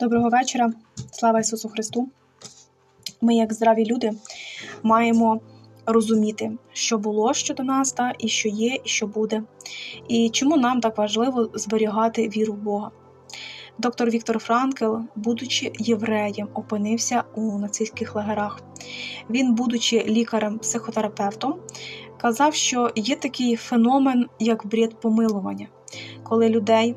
Доброго вечора, слава Ісусу Христу. Ми, як здраві люди, маємо розуміти, що було щодо нас, та, і що є, і що буде. І чому нам так важливо зберігати віру в Бога. Доктор Віктор Франкл, будучи євреєм, опинився у нацистських лагерах. Він, будучи лікарем-психотерапевтом, казав, що є такий феномен, як бред помилування, коли людей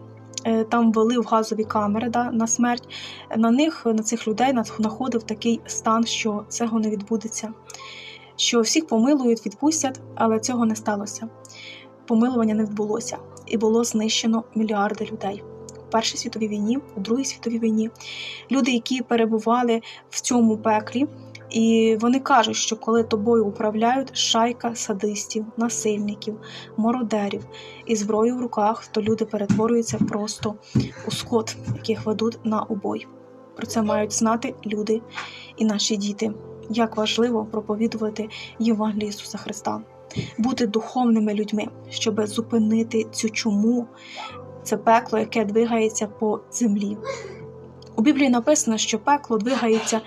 там вели в газові камери да, на смерть. На них, на цих людей знаходив такий стан, що цього не відбудеться, що всіх помилують, відпустять, але цього не сталося. Помилування не відбулося, і було знищено мільярди людей. У Першій світовій війні, у Другій світовій війні люди, які перебували в цьому пеклі, і вони кажуть, що коли тобою управляють шайка садистів, насильників, мародерів і зброю в руках, то люди перетворюються просто у скот, яких ведуть на убой. Про це мають знати люди і наші діти. Як важливо проповідувати Євангеліє Ісуса Христа, бути духовними людьми, щоб зупинити цю чуму, це пекло, яке двигається по землі. У Біблії написано, що пекло двигається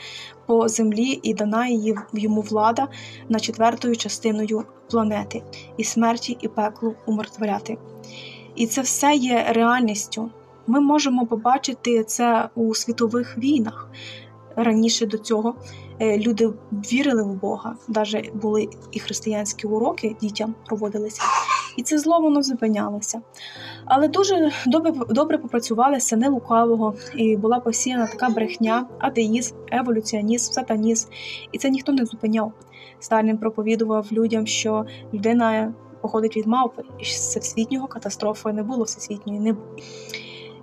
по землі і дана її йому влада на четвертою частиною планети, і смерті, і пеклу умертвляти. І це все є реальністю. Ми можемо побачити це у світових війнах. Раніше до цього люди вірили в Бога, навіть були і християнські уроки дітям проводилися, і це зло воно зупинялося. Але дуже добре, добре попрацювали сини лукавого, і була посіяна така брехня, атеїзм, еволюціонізм, сатанізм, і це ніхто не зупиняв. Сталін проповідував людям, що людина походить від мавпи, і всесвітнього катастрофи не було всесвітньої, не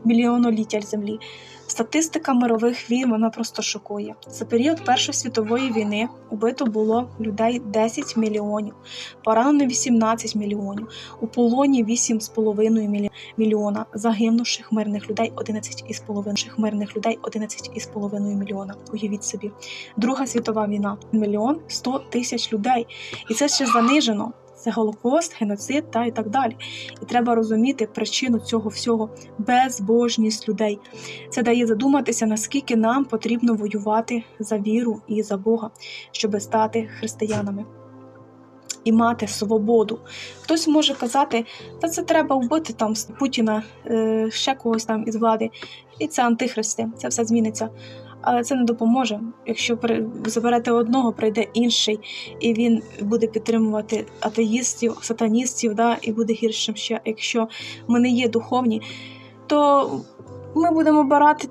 мільйоноліття землі. Статистика мирових війн вона просто шокує. За період Першої світової війни убито було людей 10 мільйонів, поранено 18 мільйонів, у полоні 8,5 мільйона, загинувших мирних людей 11,5 мирних людей 11,5 мільйона. Уявіть собі. Друга світова війна мільйон 100 тисяч людей. І це ще занижено. Це голокост, геноцид та і так далі. І треба розуміти причину цього всього безбожність людей. Це дає задуматися, наскільки нам потрібно воювати за віру і за Бога, щоб стати християнами і мати свободу. Хтось може казати, та це треба вбити там Путіна, е, ще когось там із влади, і це антихристи, це все зміниться. Але це не допоможе. Якщо заберете одного, прийде інший, і він буде підтримувати атеїстів, сатаністів, да, і буде гіршим ще. Якщо ми не є духовні, то ми будемо барати